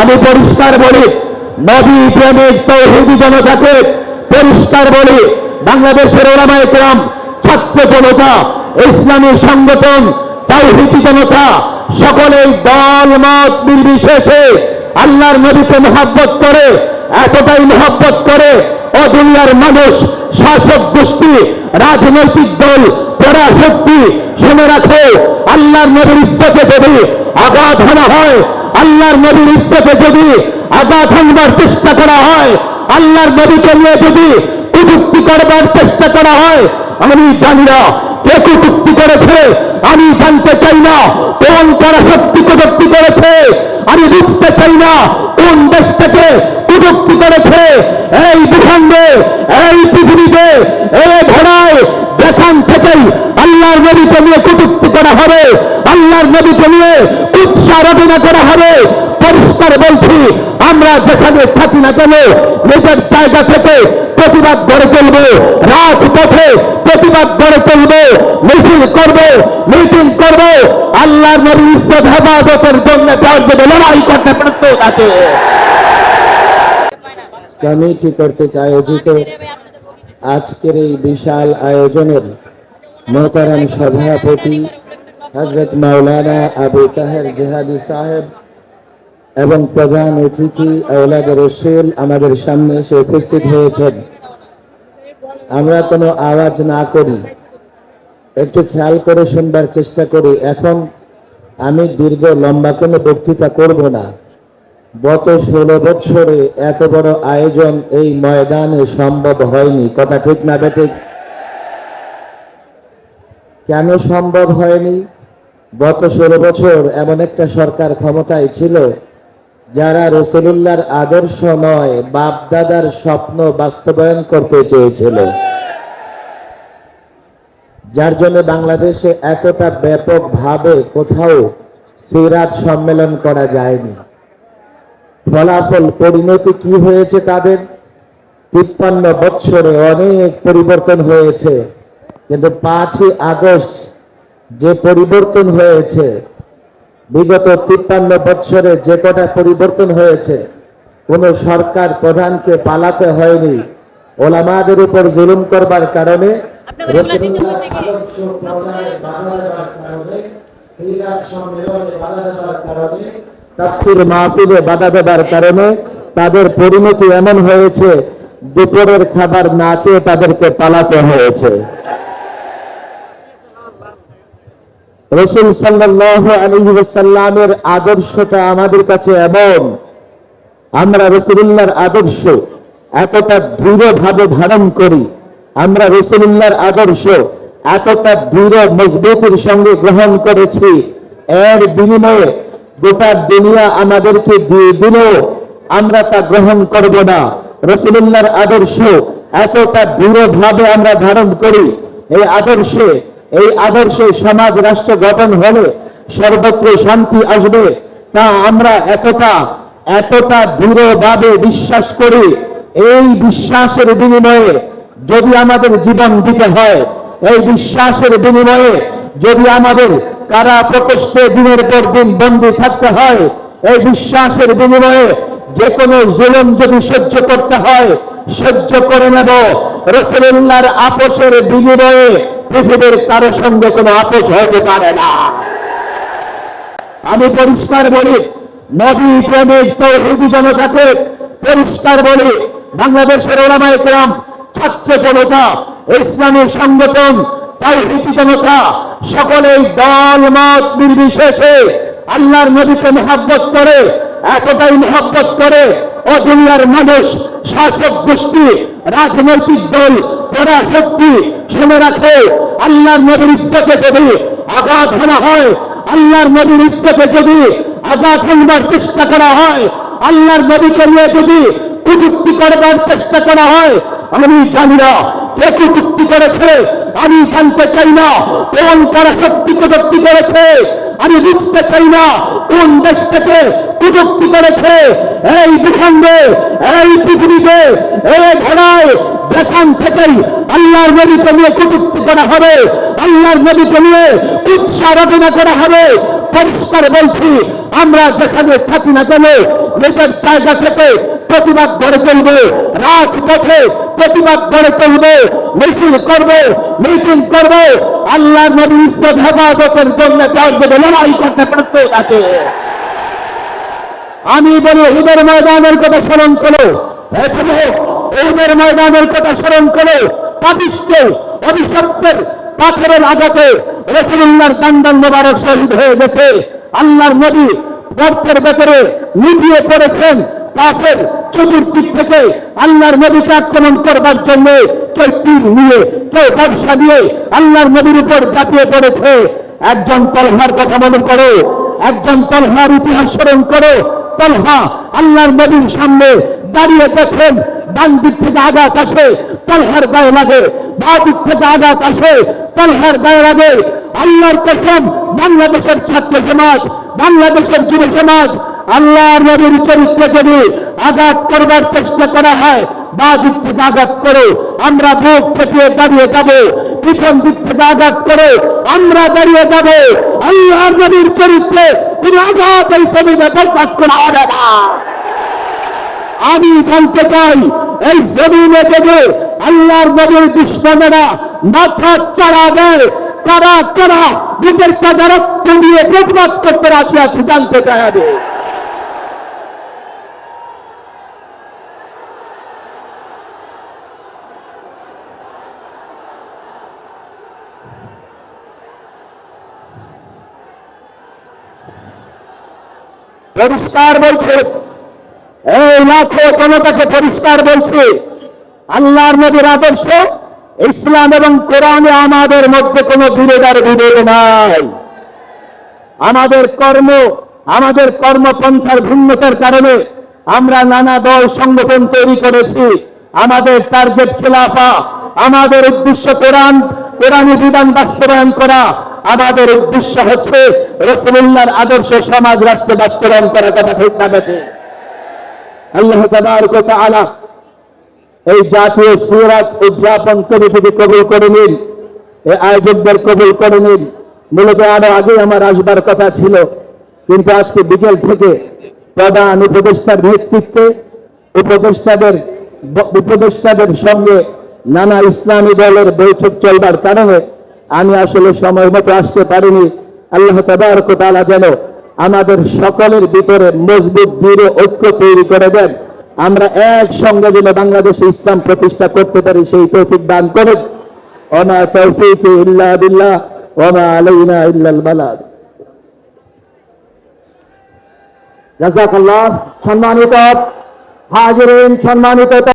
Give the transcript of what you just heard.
আমি পরিষ্কার বলি, নবী প্রেমিক তৌহিদি জনতাকে পরিষ্কার বলি, বাংলাদেশের ওরামায় ক্রাম, ছাত্র জনতা, ইসলামী সংগঠন তাওহিদি জনতা, সকলেই দল, মত নির্বিশেষে আল্লাহর নবীকে মহাব্বত করে, এতটাই মহাব্বত করে ও দুনিয়ার মানুষ, শাসক গোষ্ঠী, রাজনৈতিক দল, পরাশক্তি, শুনে রাখো, আল্লাহর নবীর ইচ্ছাকে যদি আঘাত হানা হয়, আল্লাহর নবীর ইচ্ছাকে যদি আঘাত হানবার চেষ্টা করা হয়, আল্লাহর নবীকে নিয়ে যদি কটুক্তি করবার চেষ্টা করা হয়, আমি জানি না কে কটুক্তি করেছে, আমি জানতে চাই না কোন পরাশক্তি কটুক্তি করেছে, আমি বুঝতে চাই না কোন দেশ থেকে কটুক্তি করেছে। এই ভূখণ্ডে, এই পৃথিবীতে, এই ধরায় যেখান থেকেই আল্লাহর নবীকে নিয়ে কটুক্তি করা হবে, আল্লাহর নবীকে নিয়ে উৎসারোপণা করা হবে, পরিষ্কার বলছি, আমরা যেখানে থাকি না কেন, নিজের জায়গা থেকে প্রতিবাদ গড়ে তুলব, রাজপথে প্রতিবাদ গড়ে তুলব, মিছিল করব, মিটিং করব, আল্লাহর নবীর ইজ্জত, হেফাজতের জন্য তার জন্য লড়াই করতে প্রস্তুত আছে। কমিটি কর্তৃক আয়োজিত আজকের এই বিশাল আয়োজনের মোহতারাম সভাপতি হজরত মাওলানা আবু তাহের জেহাদি সাহেব এবং প্রধান অতিথি আওলাদ রসুল আমাদের সামনে এসে উপস্থিত হয়েছেন। আমরা কোনো আওয়াজ না করি, একটু খেয়াল করে শুনবার চেষ্টা করি। এখন আমি দীর্ঘ লম্বা কোনো বক্তৃতা করব না। গত ষোলো বছরে এত বড় আয়োজন এই ময়দানে সম্ভব হয়নি। কথা ঠিক না বেঠিক কেন সম্ভব হয়নি? গত ষোলো বছর এমন একটা সরকার ক্ষমতায় ছিল, যারা রসুলুল্লাহর আদর্শ নয়, বাপদাদার স্বপ্ন বাস্তবায়ন করতে চেয়েছিল। যার জন্য বাংলাদেশে এতটা ব্যাপকভাবে কোথাও সিরাত সম্মেলন করা যায়নি। ফলাফল পরিণতি কি হয়েছে তাদের? তিপ্পান্ন বৎসরে অনেক পরিবর্তন হয়েছে। কিন্তু পাঁচই আগস্ট যে পরিবর্তন হয়েছে বিগত তিপ্পান্ন বৎসরে যে কটা পরিবর্তন হয়েছে কোন সরকার প্রধানকে পালাতে হয়নি। ওলামাদের উপর জুলুম করবার কারণে কারণে তাফসির মাহফিলে বাধা দেবার কারণে তাদের পরিণতি এমন হয়েছে, দুপুরের খাবার না খেয়ে তাদেরকে পালাতে হয়েছে। রসুল আদর্শটা আমাদের কাছে এমন। আমরা রসুল্লাহর আদর্শ এতটা দৃঢ়ভাবে ধারণ করি। আমরা রসুল্লাহর আদর্শ এতটা দৃঢ় মজবুতির সঙ্গে গ্রহণ করেছি। এর বিনিময়ে গোটা দুনিয়া আমাদেরকে দিয়ে দিলেও আমরা তা গ্রহণ করব না। রসুল্লাহর আদর্শ এতটা দৃঢ়ভাবে আমরা ধারণ করি। এই আদর্শে এই আদর্শে সমাজ রাষ্ট্র গঠন হলে সর্বত্র শান্তি আসবে। তা আমরা এতটা এতটা দৃঢ়ভাবে বিশ্বাস করি। এই বিশ্বাসের বিনিময়ে যদি আমাদের জীবন দিতে হয়, এই বিশ্বাসের বিনিময়ে যদি আমাদের কারা প্রকোষ্ঠে দিনের পর দিন বন্দী থাকতে হয়, এই বিশ্বাসের বিনিময়ে যে কোনো জুলুম যদি সহ্য করতে হয়, সহ্য করে নেব। রসুল্লাহর আপোষের বিনিময়ে পৃথিবীর কারও সঙ্গে কোনো আপোষ হতে পারে না। আমি পরিষ্কার বলি, নবী প্রেমিক তৌহিদি জনতাকে পরিষ্কার বলি, বাংলাদেশের ওলামায়ে কেরাম, ছাত্র জনতা, ইসলামী সংগঠন তাওহিদি জনতা, সকলেই দল, মত নির্বিশেষে আল্লাহর নবীকে মহাব্বত করে, এতটাই মহাব্বত করে, ও দুনিয়ার মানুষ, শাসক গোষ্ঠী, রাজনৈতিক দল, পরাশক্তি, শুনে রাখে, আল্লাহর নবীর ইচ্ছাকে যদি আঘাত হানা হয়, আল্লাহর নবীর ইচ্ছাকে যদি আঘাত হানবার চেষ্টা করা হয়, আল্লাহর নবীকে নিয়ে যদি কটুক্তি করবার চেষ্টা করা হয়, আমি জানি না কে কটুক্তি করেছে। আমি জানতে চাই না কোন পরাশক্তি কটুক্তি করেছে। আমি বুঝতে চাই না কোন দেশ থেকে কটুক্তি করেছে। এই ভূখণ্ডে, এই পৃথিবীতে, এই ধরায় যেখান থেকেই আল্লাহর নবীকে নিয়ে কটুক্তি করা হবে, আল্লাহর নবীকে নিয়ে উৎসাহ রচনা করা হবে পরিষ্কার বলছি, আমরা যেখানে থাকি না কেন, নিজের জায়গা থেকে প্রতিবাদ গড়ে তুলবে, রাজপথে প্রতিবাদ গড়ে তুলবে, মিছিল করবে মিটিং করবে। আল্লাহ নবীর ইজ্জত হেফাজতের জন্য তার জন্য লড়াই করতে প্রস্তুত আছে। আমি বলি, ঈদের ময়দানের কথা স্মরণ করো। ঈদের ময়দানের কথা স্মরণ করো। পাপিষ্ট অভিশপ্তের পাথরের আঘাতে রসুল্লাহর কান্দান মোবারক শহীদ হয়ে গেছে। আল্লাহর নবী গর্তের ভেতরে নিভিয়ে পড়েছেন কাফের চতুর্দিক থেকে। আল্লাহর নবীকে আক্রমণ করবার জন্য কেউ তীর নিয়ে, কেউ ব্যবসা নিয়ে আল্লাহর নবীর উপর ঝাঁপিয়ে পড়েছে। একজন তলহার কথা মনে করো, একজন তলহার ইতিহাস স্মরণ করো। তলহা আল্লাহর নবীর সামনে দাঁড়িয়ে গেছেন, ডান দিক থেকে আঘাত আসে, তলহার গায়ে লাগে, বা দিক থেকে আঘাত আসে, তলহার গায়ে লাগে। আল্লাহর কসম, বাংলাদেশের ছাত্র সমাজ, বাংলাদেশের যুব সমাজ, আল্লাহর নবীর চরিত্রে যদি আঘাত করবার চেষ্টা করা হয়, বা দিক থেকে আঘাত করে, আমরা বুক থেকে দাঁড়িয়ে যাব, পিছন দিক থেকে আঘাত করে, আমরা দাঁড়িয়ে যাব। আল্লাহর নবীর চরিত্রে কোন আঘাত এই ছবিতে বরদাস্ত করা হবে না। আমি জানতে চাই, এই জমিনে যদি আল্লাহর নবীর দুশ্মনেরা মাথা চারা দেয় কারা কারা বুকের কাজা রক্ত দিয়ে প্রতিবাদ করতে রাশি আছে জানতে চাই আমি? পরিষ্কার বলছে। এই লাখো জনতাকে পরিষ্কার বলছে, আল্লাহর নবীর আদর্শ, ইসলাম এবং কোরআনে আমাদের মধ্যে কোনো বিরোধার বিভেদ নাই। আমাদের কর্ম, আমাদের কর্মপন্থার ভিন্নতার কারণে আমরা নানা দল সংগঠন তৈরি করেছি। আমাদের টার্গেট খেলাফা, আমাদের উদ্দেশ্য কোরআন, কোরআনী বিধান বাস্তবায়ন করা। আমাদের উদ্দেশ্য হচ্ছে রসুল্লাহর আদর্শ সমাজ রাষ্ট্র বাস্তবায়ন করা কথা ঠিক না আল্লাহ তাবারক তাআলা এই জাতীয় সুরাত উদযাপন কমিটিকে কবুল করে নিন, এই আয়োজকদের কবুল করে নিন। মূলত আরও আগে আমার আসবার কথা ছিল, কিন্তু আজকে বিকেল থেকে প্রধান উপদেষ্টার নেতৃত্বে উপদেষ্টাদের উপদেষ্টাদের সঙ্গে নানা ইসলামী দলের বৈঠক চলবার কারণে আমি আসলে সময় মতো আসতে পারিনি। আল্লাহ তাবারক তাআলা যেন আমাদের সকলের ভিতরে মজবুত, দৃঢ় ঐক্য তৈরি করে দেন। আমরা একসঙ্গে যেন বাংলাদেশে ইসলাম প্রতিষ্ঠা করতে পারি, সেই তৌফিক দান করুন। ওমা তৌফিক ইল্লা বিল্লাহ, ওমা আলাইনা ইল্লাল বালাগ জাজাকাল্লাহ সম্মানিত হাজিরিন, সম্মানিত